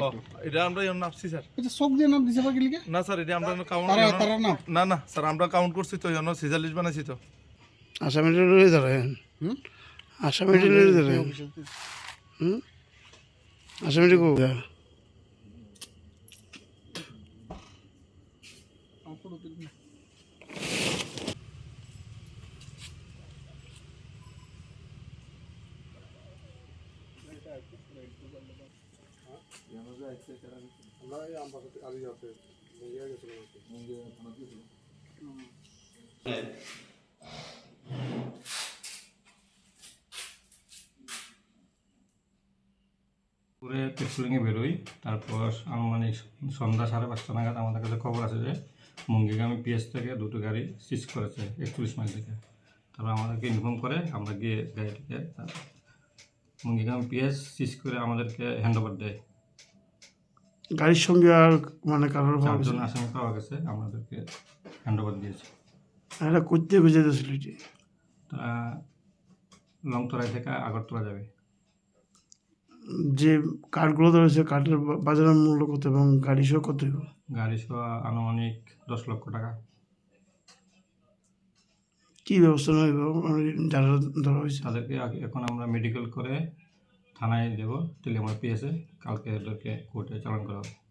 একটু এটা আমরা এখন নাপছি স্যার। আচ্ছা চোখ দিয়ে নাম দিছে বা লিখে? না স্যার এটা আমরা কাউন্ট তারা তারা নাম? না না স্যার আমরা কাউন্ট করছি তো সিজার বানাইছি তো। আসামিটা লয়ে ধরেন হুম? আসামিটা লয়ে ধরেন হুম? আসামিটা কো পুরে পেট্রোলিংয়ে বেরোই, তারপর আনুমানিক সন্ধ্যা সাড়ে পাঁচটা নাগাদ আমাদের কাছে খবর আছে যে মুঙ্গিগামী পিএস থেকে দুটো গাড়ি সিজ করেছে একচল্লিশ মাইল থেকে। তারপর আমাদেরকে ইনফর্ম করে, আমরা গিয়ে গাড়িটিকে মুঙ্গিগামী পিএস সিজ করে আমাদেরকে হ্যান্ড ওভার দেয়। গাড়ির সঙ্গে আর মানে কারোর গেছে চারজন আসামি পাওয়া গেছে আমাদেরকে দিয়েছে। এটা করতে খুঁজে দিয়েছিল তারা লংতরাই থেকে আগরতলা যাবে। যে কার্ডগুলো ধরেছে কার্ডের বা- বাজারের মূল্য কত এবং গাড়ি সহ কত? গাড়ি সহ আনুমানিক দশ লক্ষ টাকা। কি ব্যবস্থা নেব মানে যারা ধরা হয়েছে। তাদেরকে এখন আমরা মেডিকেল করে থানায় দেবো। টেলিমার পিএসে কালকে ওদেরকে কোর্টে চালান করা হবে।